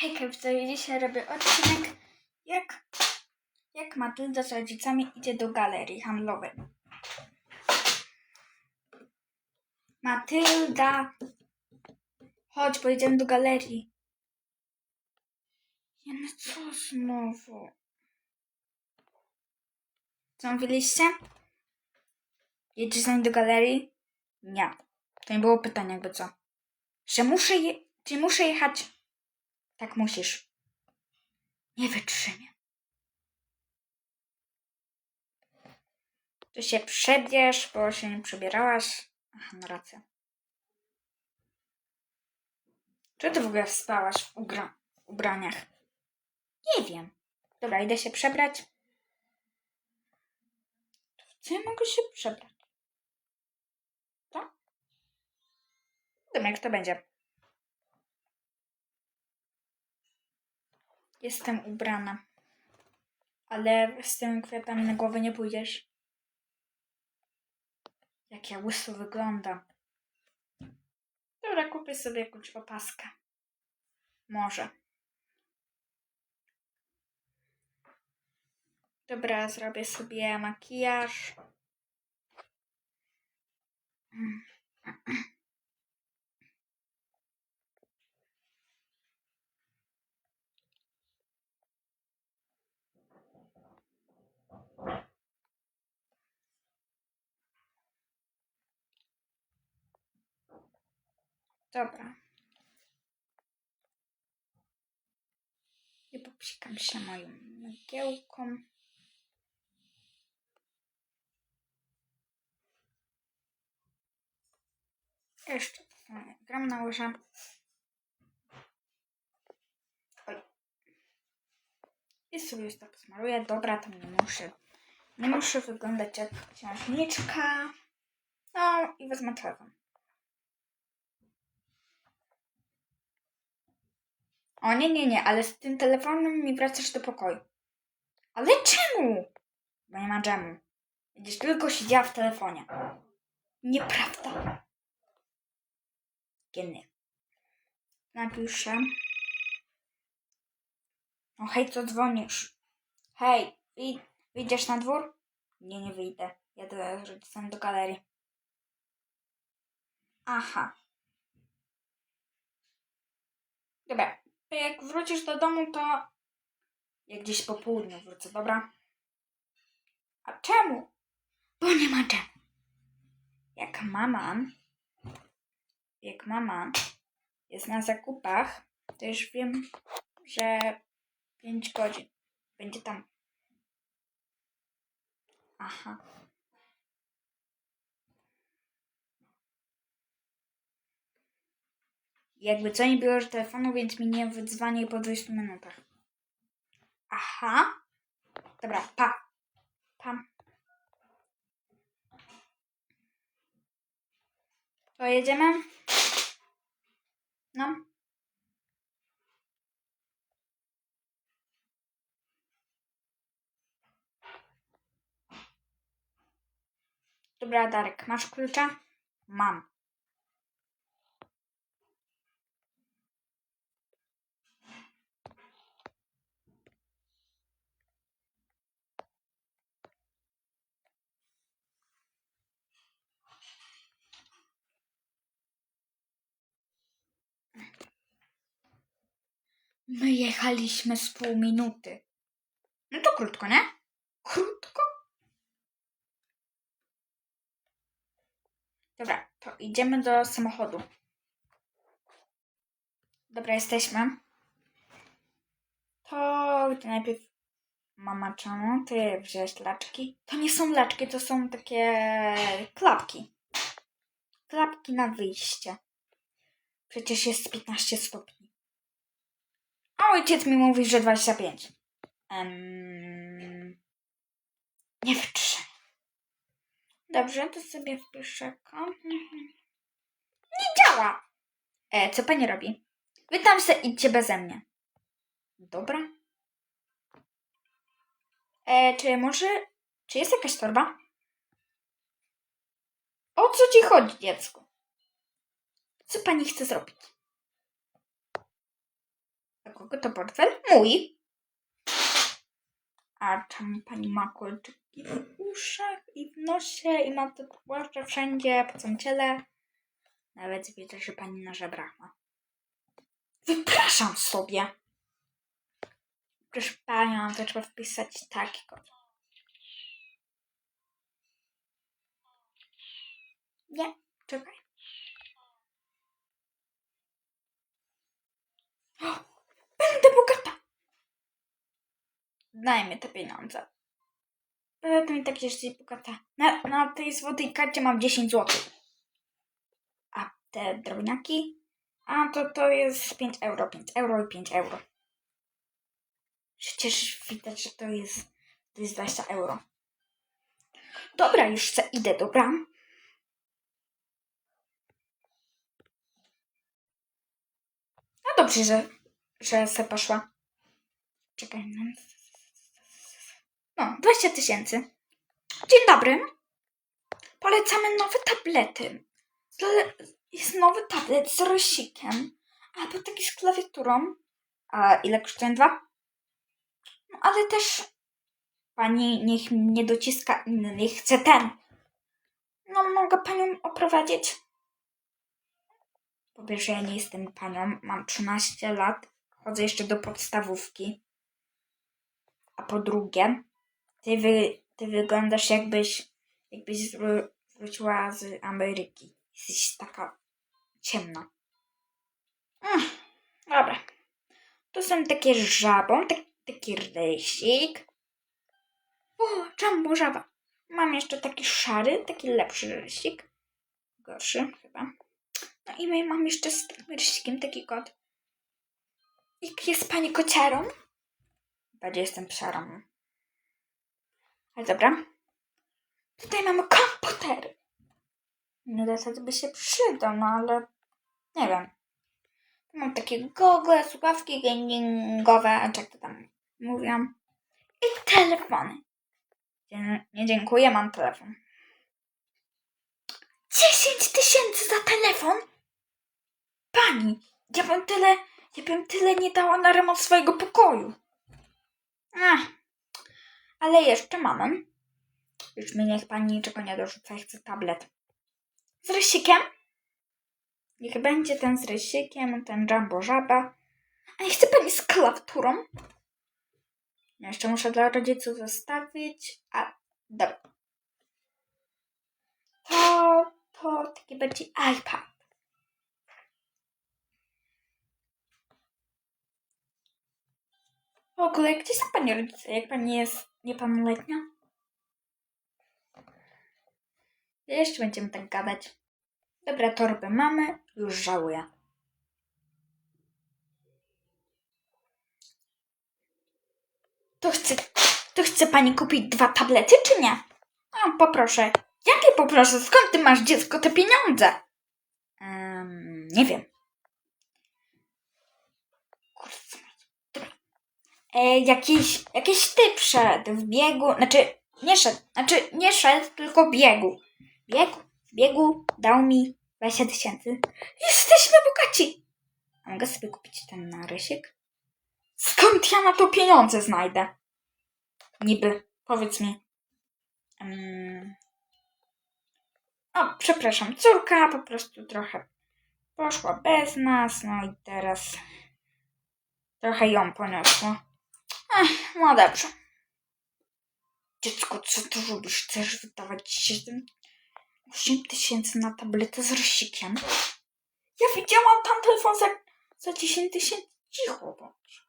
Hejka, widzowie, dzisiaj robię odcinek jak, jak Matylda z rodzicami idzie do galerii handlowej. Matylda, chodź, pojedziemy do galerii. Ja no co znowu? Co mówiliście? Jedziesz z nami do galerii? Nie. To nie było pytanie jakby co. Że muszę je... Czy muszę jechać? Tak musisz. Nie wytrzymie. To się przebierz, bo się nie przebierałaś. Aha, no racja. Czy ty w ogóle spałaś w ubraniach? Nie wiem. Dobra, idę się przebrać. To co ja mogę się przebrać? To? Dobra, jak to będzie. Jestem ubrana. Ale z tymi kwiatami na głowę nie pójdziesz. Jak ja łyso wyglądam. Dobra, kupię sobie jakąś opaskę. Może. Dobra, zrobię sobie makijaż. Mm. Dobra. I popsikam się moją mgiełką. Jeszcze gram na łyżę. I sobie już to posmaruję. Dobra, tam nie muszę. Nie muszę wyglądać jak księżniczka. No i wezmę telefon. O nie, nie, nie, ale z tym telefonem mi wracasz do pokoju. Ale czemu? Bo nie ma dżemu. Będziesz tylko siedziała w telefonie. Nieprawda. Geny. Napiszę. O hej, co dzwonisz? Hej, wy, wyjdziesz na dwór? Nie, nie wyjdę. Jadę z rodzicem do galerii. Aha. Dobra, jak wrócisz do domu, to jak gdzieś po południu wrócę, dobra? A czemu? Bo nie ma czemu. Jak mama, jak mama jest na zakupach, to już wiem, że 5 godzin będzie tam. Aha. Jakby co nie biorę telefonu, więc mi nie wydzwanie po 20 minutach. Aha. Dobra, pa. Pa. To jedziemy? No. Dobra, Darek, masz klucza? Mam. My jechaliśmy z pół minuty. No to krótko, nie? Krótko? Dobra, to idziemy do samochodu. Dobra, jesteśmy. To najpierw. Mama, czemu ty wziąłeś laczki? To nie są laczki, to są takie klapki. Klapki na wyjście. Przecież jest 15 stopni. A ojciec mi mówi, że 25. Um, nie wytrzymam. Dobrze, to sobie wpiszę. Nie działa. E, co pani robi? Wy tam se idźcie beze mnie. Dobra. E, czy może... Czy jest jakaś torba? O co ci chodzi, dziecko? Co pani chce zrobić? Kogo to portfel? Mój. A czemu pani ma kolczyki w uszach i w nosie i ma tatuaże wszędzie po całym ciele? Nawet widzę, że pani na żebrach ma. Wypraszam sobie. Proszę panią, to trzeba wpisać taki kod. Nie, czekaj. Będę bogata! Daj mi te pieniądze. Będę mi tak jesteś bogata. Na, na tej złotej karcie mam 10 zł. A te drobniaki? A to to jest 5 euro, 5 euro i 5 euro. Przecież widać, że to jest, to jest 20 euro. Dobra, już chcę, idę, dobra? No dobrze, że, że se poszła. Czekaj. no. No, 20 tysięcy. Dzień dobry. Polecamy nowe tablety. Jest nowy tablet z rosikiem. Albo taki z klawiaturą. A ile kosztują dwa? No, ale też pani niech nie dociska innych, chce ten. No, mogę panią oprowadzić. Po pierwsze, ja nie jestem panią, mam 13 lat, chodzę jeszcze do podstawówki. A po drugie, ty, wy, ty wyglądasz jakbyś, jakbyś wró- wróciła z Ameryki. Jesteś taka ciemna. Ech, dobra. Tu są takie żabą, tak, taki rysik. O, jumbo żaba. Mam jeszcze taki szary, taki lepszy rysik. Gorszy chyba. No i mam jeszcze z tym rysikiem taki kot. Jak jest pani kociarą? Bardziej jestem psiarą. Ale dobra. Tutaj mamy komputer. No to by się przydał, no ale nie wiem. Mam takie gogle, słuchawki gamingowe, a jak to tam mówią. I telefony. Nie, dziękuję, mam telefon. 10 tysięcy za telefon? Pani, ja bym tyle, ja bym tyle nie dała na remont swojego pokoju. Ach, ale jeszcze mamy. Już mi niech pani niczego nie dorzuca, ja chcę tablet. Z rysikiem? Niech będzie ten z rysikiem, ten jumbo żaba. A nie chce pani z klawiaturą? Ja jeszcze muszę dla rodziców zostawić. A, dobra. To, to taki będzie iPad. W ogóle, gdzie są pani rodzice, jak pani jest niepełnoletnia? Jeszcze będziemy tak gadać. Dobra, torby mamy, już żałuję. To chce, to chce pani kupić dwa tablety, czy nie? No, poproszę. Jakie poproszę? Skąd ty masz dziecko te pieniądze? Um, nie wiem. Kurde, dobra. E, jakiś, jakiś typ szedł w biegu, znaczy nie szedł, znaczy nie szedł, tylko biegł. Biegł, biegu dał mi 20 tysięcy. Jesteśmy bogaci! Mogę sobie kupić ten narysik? Skąd ja na to pieniądze znajdę? Niby, powiedz mi. Em, O, przepraszam, córka po prostu trochę poszła bez nas, no i teraz trochę ją poniosło. Ech, no dobrze. Dziecko, co ty robisz? Chcesz wydawać 7 8 tysięcy na tabletę z rysikiem? Ja widziałam tam telefon za, za 10 tysięcy. Cicho bądź.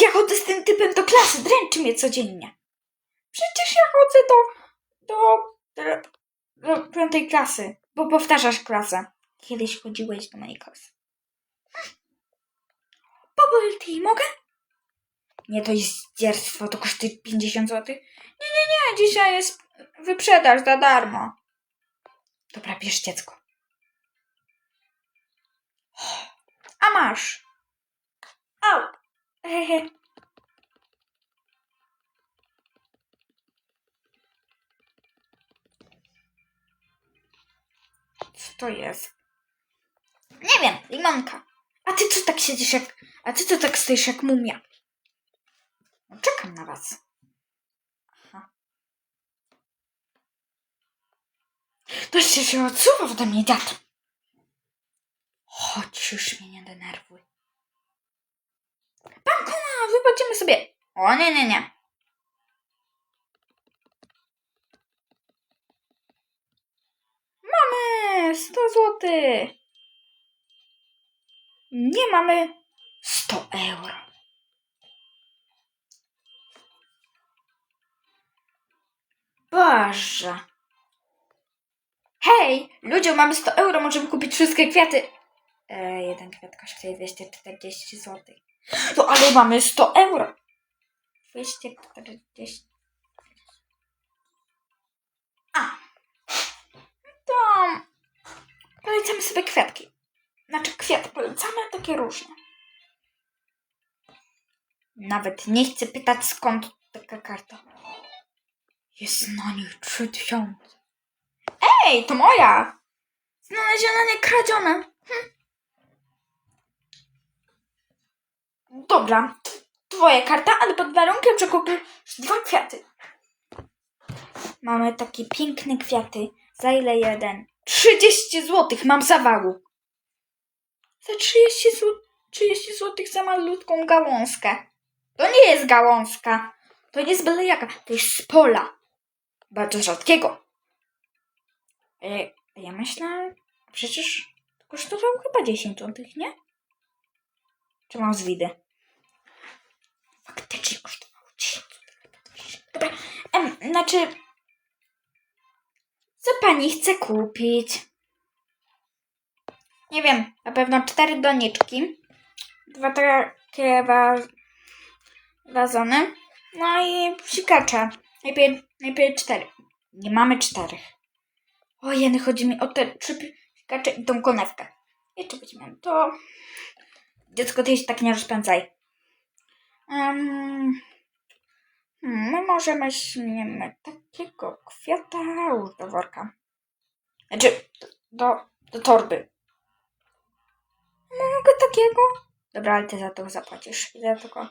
Ja chodzę z tym typem do klasy, dręczy mnie codziennie. Przecież ja chodzę do, do, do, do piątej klasy, bo powtarzasz klasę. Kiedyś chodziłeś do mojej klasy. Bubble tea, mogę? Nie, to jest dzierstwo, to kosztuje 50 zł. Nie, nie, nie, dzisiaj jest wyprzedaż za darmo. Dobra, bierz dziecko. A masz. Au. Hehe. Co to jest? Nie wiem, limonka. A ty co tak siedzisz jak... A ty co tak stoisz jak mumia? No, czekam na was. To się się odsuwa ode mnie, dziad. Chodź, już mnie nie denerwuj. Bankona, wypłacimy sobie. O, nie, nie, nie. Mamy 100 złotych. Nie mamy 100 euro. Boże. Hej, ludzie, mamy 100 euro, możemy kupić wszystkie kwiaty. E, jeden kwiat kosztuje 240 zł. No ale mamy 100 euro. 240. A. To polecamy sobie kwiatki. Znaczy kwiaty polecamy takie różne. Nawet nie chcę pytać skąd taka karta. Jest na nich 3000. Ej, to moja! Znaleziona, nie kradziona. Hm. Dobra, twoja karta, ale pod warunkiem, że kupisz dwa kwiaty. Mamy takie piękne kwiaty. Za ile jeden? 30 zł mam zawału. Za 30 zł, 30 zł za malutką gałązkę. To nie jest gałązka. To nie jest byle jaka. To jest z pola. Bardzo rzadkiego. E, ja myślę, przecież kosztował chyba 10 zł, nie? Czy mam zwidy? Faktycznie kosztował 10 zł. Dobra, em, znaczy... Co pani chce kupić? Nie wiem, na pewno cztery doniczki. Dwa takie wa wazony. No i psikacze. Najpierw, najpierw cztery. Nie mamy czterech. O jeny, chodzi mi o te trzy psikacze i tą konewkę. Jeszcze weźmiemy to. Dziecko, ty się tak nie rozpędzaj. Um, my może weźmiemy takiego kwiata już do worka. Znaczy, do, do torby. Mogę takiego? Dobra, ale ty za to zapłacisz. Za tylko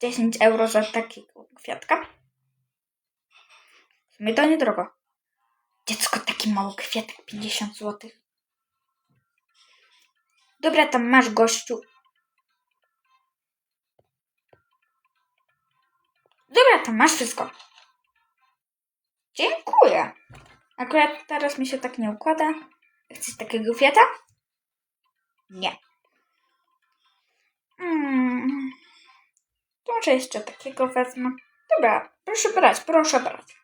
10 euro za takiego kwiatka. To niedrogo. Dziecko, taki mały kwiatek, 50 zł. Dobra, tam masz gościu. Dobra, tam masz wszystko. Dziękuję. Akurat teraz mi się tak nie układa. Chcesz takiego kwiata? Nie. Mm. To może jeszcze takiego wezmę. Dobra, proszę brać, proszę brać.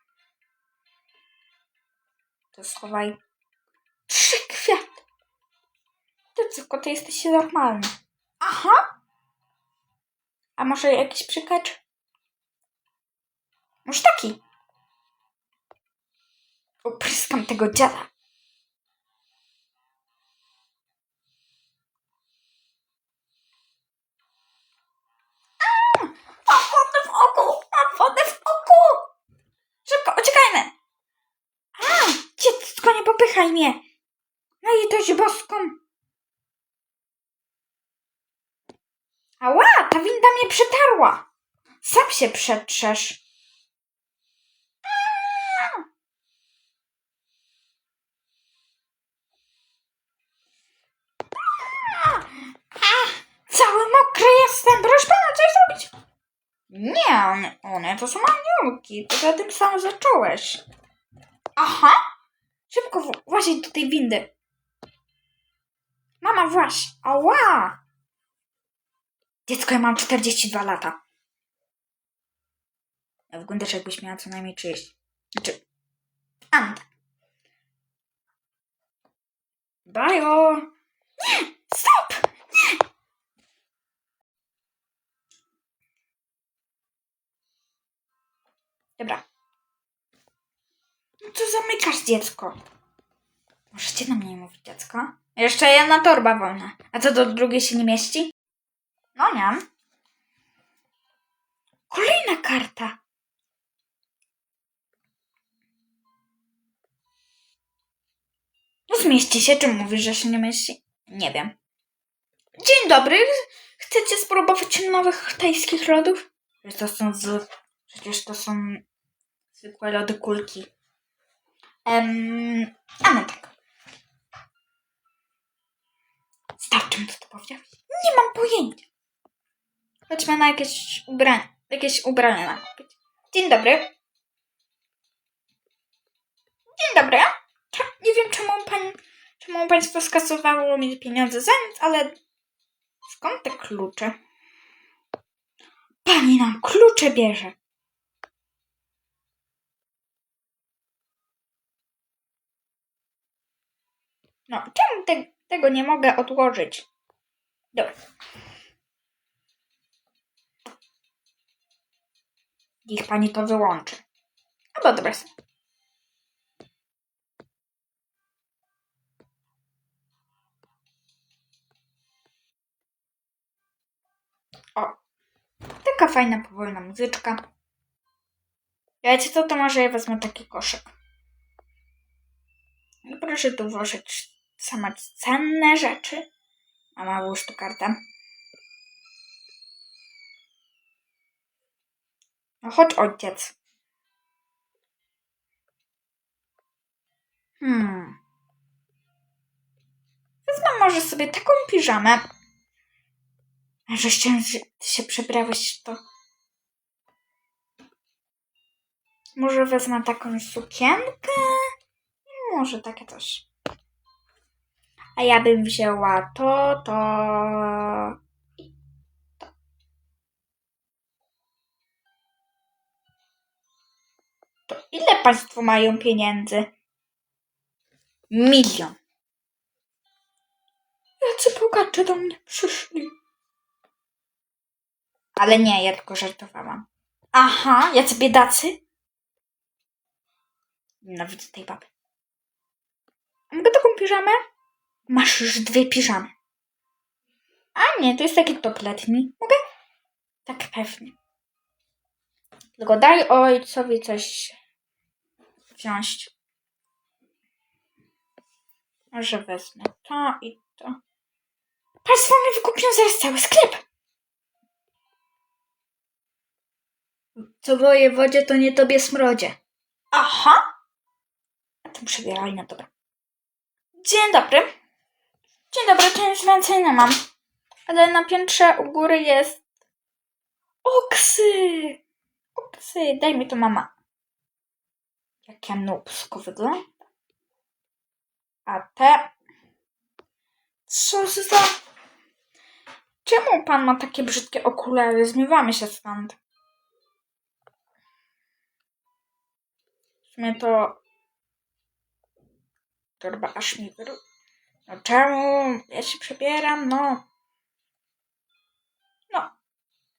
To schowaj. Trzy kwiaty. Ty co, ty jesteś normalny. Aha. A może jakiś przykacz? Może taki. Opryskam tego dziada. Mam wodę w oku! Mam wodę w oku! Szybko, uciekajmy! Dziecko, nie popychaj mnie! No i dość boską! Ała, ta winda mnie przetarła! Sam się przetrzesz. Cały mokry jestem, proszę pana, coś zrobić? Nie, one, one to są aniołki. Poza tym sam zacząłeś. Aha! Szybko w- włazić do tej windy. Mama, właź. Ała! Dziecko, ja mam 42 lata. A Wyglądasz jakbyś miała co najmniej 30. Znaczy... Anta. Bajo! Nie! Stop! Nie! Dobra. Co zamykasz dziecko? Możecie na mnie mówić dziecko? Jeszcze jedna torba wolna. A co do drugiej się nie mieści? No nie. Kolejna karta. No zmieści się, czy mówisz, że się nie mieści? Nie wiem. Dzień dobry. Chcecie spróbować nowych tajskich lodów? To są z... Przecież to są zwykłe lody kulki. Um, a no tak. Starczy mi to powiedziałeś? Nie mam pojęcia. Chodźmy na jakieś ubrania. Jakieś ubrania nakupić. Dzień dobry. Dzień dobry. Nie wiem, czemu, pań, czemu państwo skasowało mi pieniądze za nic, ale skąd te klucze? Pani nam klucze bierze. No, czemu te, tego nie mogę odłożyć? Dobra. Niech pani to wyłączy. No dobra. O, taka fajna, powolna muzyczka. Wiecie co, to może ja wezmę taki koszyk. Proszę tu włożyć same cenne rzeczy. Mama, włóż tu kartę. No chodź, ojciec. Hmm. Wezmę może sobie taką piżamę. Że ty się przebrałeś to. Może wezmę taką sukienkę? Może takie coś. A ja bym wzięła to, to i to. To ile państwo mają pieniędzy? Milion. Jacy bogacze do mnie przyszli. Ale nie, ja tylko żartowałam. Aha, jacy biedacy? Nienawidzę tej baby. Mogę taką piżamę? Masz już dwie piżamy. A nie, to jest taki top letni. Mogę? Tak pewnie. Tylko daj ojcowi coś wziąć. Może wezmę to i to. Państwo mi wykupią zaraz cały sklep. Co wojewodzie, to nie tobie smrodzie. Aha. A to przebieralnia, dobra. Dzień dobry. Dzień dobry, nic więcej nie mam. Ale na piętrze u góry jest... Oksy! Oksy, daj mi to mama. Jak ja nubsko wygląda. A te... Co za... Czemu pan ma takie brzydkie okulary? Zmywamy się stąd. W sumie to... Torba aż mi wyru... No czemu? Ja się przebieram, no. No.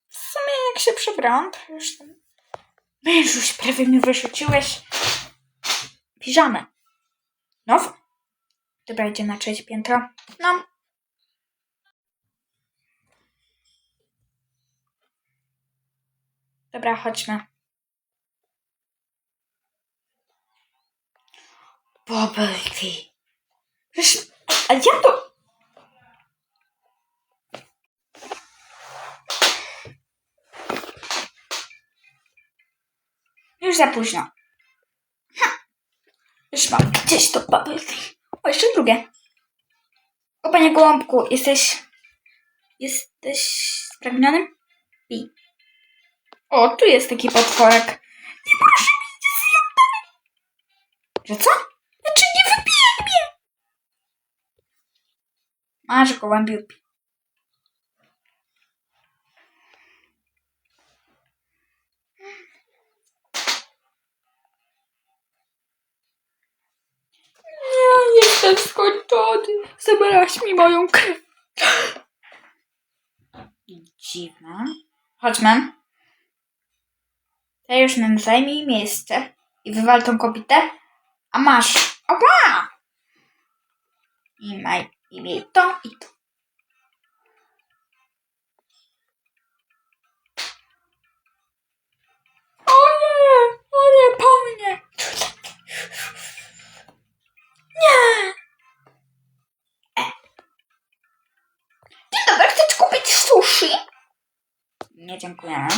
W sumie jak się przebrałam, to już tam... Mężuś, prawie mi wyrzuciłeś piżamę. No. Dobra, idzie na trzecie piętro. No. Dobra, chodźmy. Bubble tea. Przecież, a ja to... Już za późno. Ha. Już mam gdzieś to bubble. O, jeszcze drugie. O, panie Gołąbku, jesteś... Jesteś spragniony? Pij. O, tu jest taki potworek. Nie proszę mi, dalej. Że co? Znaczy nie wypije mnie. Masz gołębiu. Ja jestem skończony. Zabrałaś mi moją krew. Dziwne. Chodźmy. Już nam zajmij miejsce i wywal tą kobietę. A masz. Ała! I maj, i miej to i to. O nie! O nie, po mnie! Nie! E. Dzień Nie dziękujemy.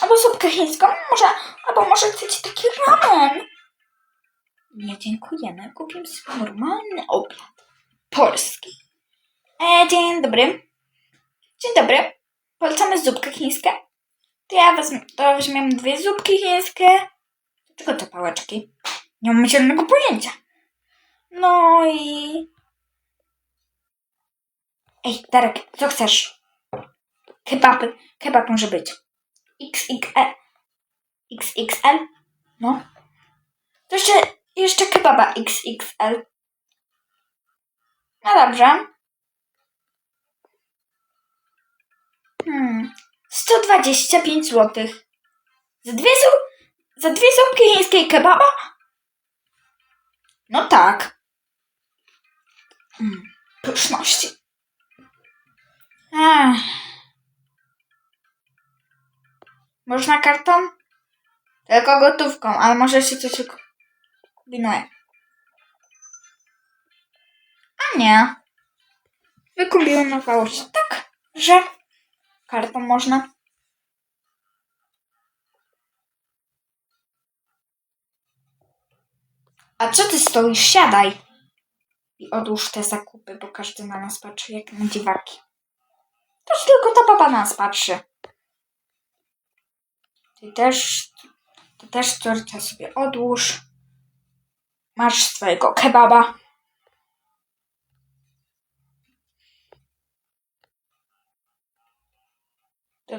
Albo zupkę chińską, może, albo może chcecie taki ramen. Nie dziękujemy, kupimy sobie normalny obiad. Polski. E, dzień dobry. Dzień dobry. Polecamy zupkę chińską. To ja wezmę, to weźmiemy dwie zupki chińskie. Tylko te pałeczki. Nie mam zielonego pojęcia. No i... Ej, Darek, co chcesz? Kebab, kebab może być. XXL. XXL? No. To jeszcze, jeszcze kebaba XXL. No dobrze. Hmm. 125 zł. Za dwie, zu- za dwie zupki chińskiej kebaba? No tak. Mm. Pyszności. Ech. Można kartą? Tylko gotówką, ale może się coś kombinuje. Nie. Wykombinowało się tak, że kartą można. A co ty stoisz? Siadaj. I odłóż te zakupy, bo każdy na nas patrzy jak na dziwaki. Toż tylko ta baba na nas patrzy. Ty też, ty też córcia sobie odłóż. Masz swojego kebaba.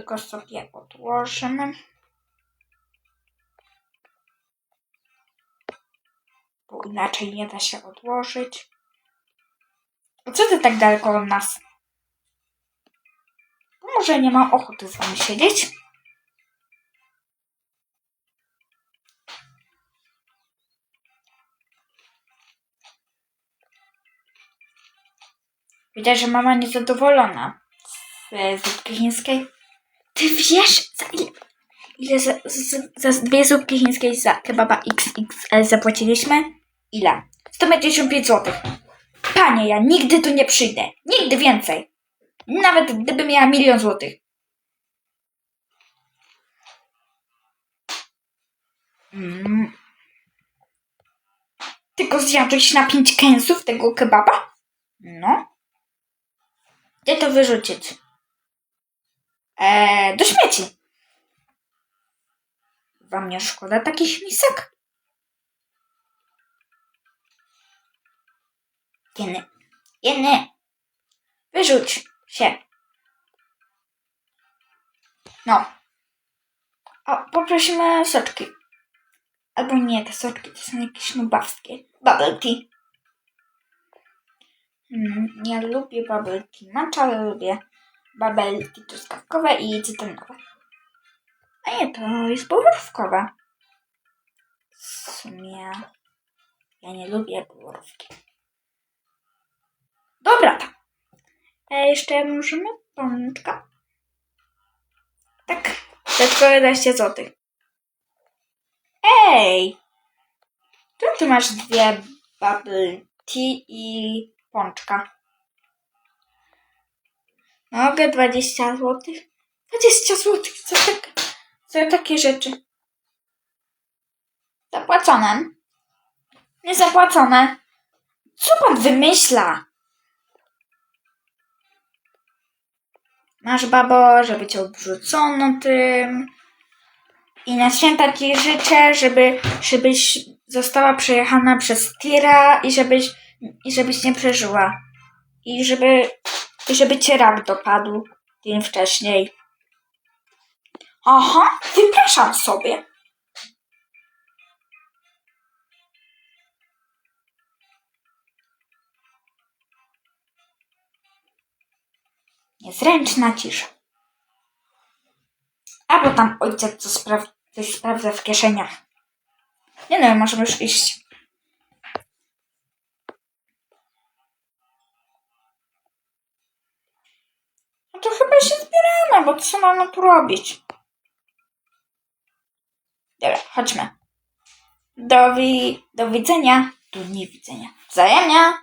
Tylko sobie odłożymy. Bo inaczej nie da się odłożyć. Co ty tak daleko od nas? Może nie mam ochoty z wami siedzieć? Widać, że mama niezadowolona z zupki chińskiej. Ty wiesz, za ile, ile za, za, za dwie zupki chińskiej za kebaba XXL zapłaciliśmy? Ile? 155 zł. Panie, ja nigdy tu nie przyjdę. Nigdy więcej. Nawet gdybym miała milion złotych. Mm. Tylko zjadłeś na pięć kęsów tego kebaba? No. Gdzie to wyrzucić? Eee, do śmieci. Wam nie szkoda takich misek? Jeny. Jeny. Wyrzuć się. No. O, poprosimy soczki. Albo nie, te soczki to są jakieś nubawskie. Bubble tea. Mm, nie lubię bubble tea matcha, ale lubię tea truskawkowe i cytrynowe. A nie, to jest borówkowe. W sumie ja nie lubię borówki. Dobra, tak. E, jeszcze możemy pączka. Tak, tylko 11 zł. Ej! Tu ty masz dwie bubble tea i pączka. Mogę 20 zł? 20 zł za, tak, za takie rzeczy. Zapłacone. Niezapłacone. Co pan wymyśla? Masz babo, żeby cię obrzucono tym. I na święta ci życzę, żeby, żebyś została przejechana przez tira i żebyś, i żebyś nie przeżyła. I żeby, żeby cię rak dopadł dzień wcześniej. Aha, wypraszam sobie. Niezręczna cisza. Albo tam ojciec coś sprawdza w kieszeniach. Nie no, możemy już iść. Co mamy tu robić? Dobra, chodźmy. Do, wi- do widzenia. Do niewidzenia. Wzajemnie.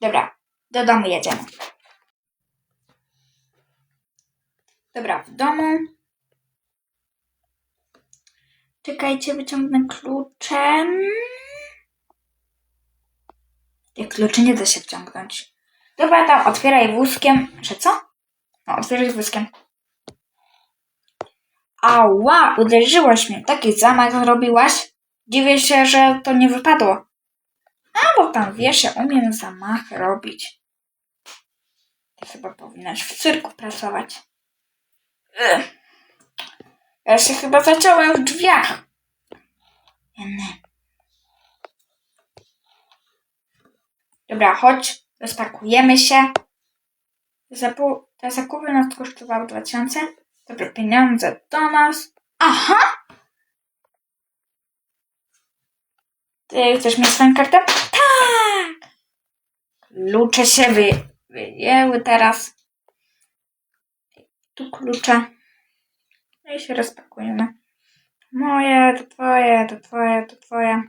Dobra, Do domu jedziemy. Dobra, w domu. Czekajcie, wyciągnę kluczem. Tych kluczy nie da się wciągnąć. Dobra, tam otwieraj wózkiem. Czy co? No, otwieraj wózkiem. Ała, uderzyłaś mnie. Taki zamach zrobiłaś. Dziwię się, że to nie wypadło. A, bo tam wiesz, ja umiem zamach robić. Ty chyba powinnaś w cyrku pracować. Ugh. Ja się chyba zaciąłem w drzwiach. Jeny. Dobra, chodź, rozpakujemy się. Zapu- te zakupy nas kosztowały 2000. Dobra, pieniądze do nas. Aha! Ty chcesz mieć swoją kartę? Tak! Klucze się wy, wyjęły teraz. Tu klucze. No i się rozpakujemy. Moje, to twoje, to twoje, to twoje.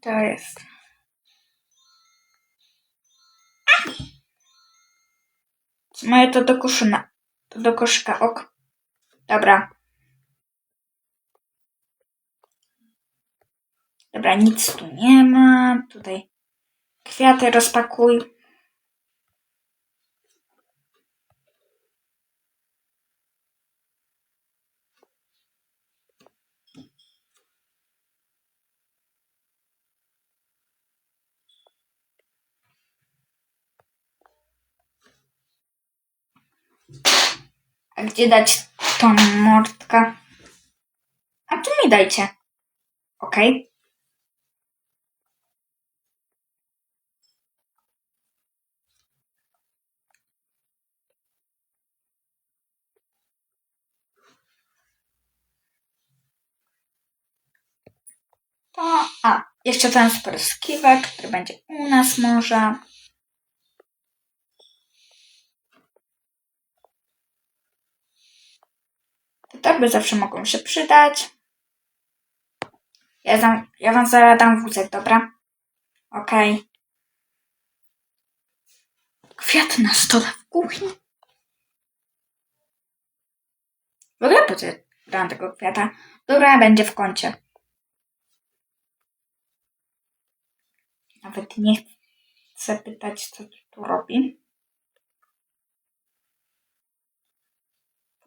To jest. Moje to do koszyna. To do koszyka, ok. Dobra. Dobra, nic tu nie ma. Tutaj kwiaty rozpakuj. Gdzie dać tą mordkę? A tu mi dajcie. Okej. To, a, jeszcze ten spryskiwek, który będzie u nas może. Torby zawsze mogą się przydać. Ja, dam, ja wam zaraz dam wózek, dobra? Okej. Kwiat na stole w kuchni. W ogóle po co dałam tego kwiata? Dobra, będzie w kącie. Nawet nie chcę pytać, co tu robi.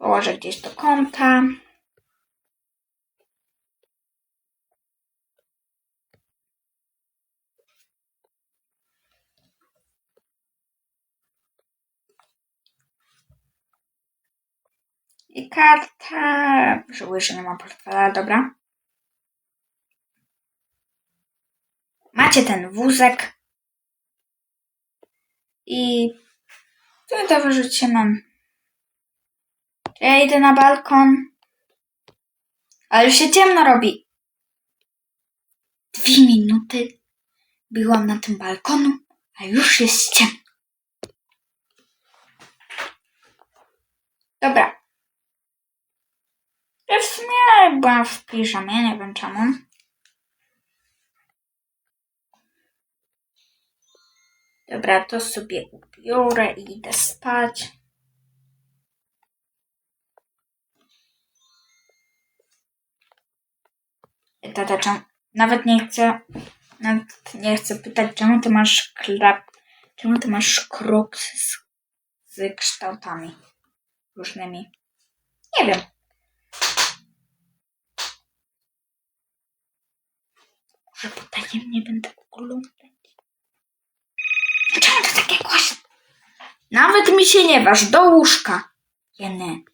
Położę gdzieś do kąta. I karta. Żałuję, że nie mam portfela, dobra. Macie ten wózek. I tu Ja idę na balkon. Ale już się ciemno robi. Dwie minuty byłam na tym balkonu, a już jest ciemno. Dobra. Ja w sumie byłam w piżamie, nie wiem czemu. Dobra, to sobie ubiorę i idę spać. Tata, czemu, nawet nie chcę, nawet nie chcę pytać, czemu ty masz klap, czemu ty masz krok z, z kształtami różnymi. Nie wiem. Może potajemnie będę oglądać. Czemu to takie głośne? Nawet mi się nie waż, do łóżka. Jeny.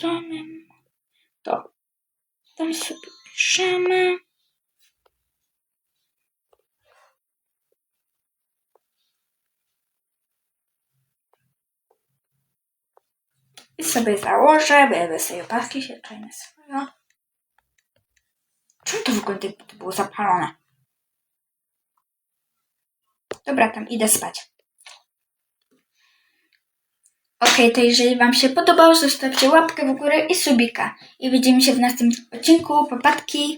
Samym. To. Tam sobie piszemy. I sobie założę, będę sobie opaski się czajmy swoją. Czemu to w ogóle to to było zapalone? Dobra, tam idę spać. Okej, to jeżeli Wam się podobało, zostawcie łapkę w górę i subika. I widzimy się w następnym odcinku. Popatki!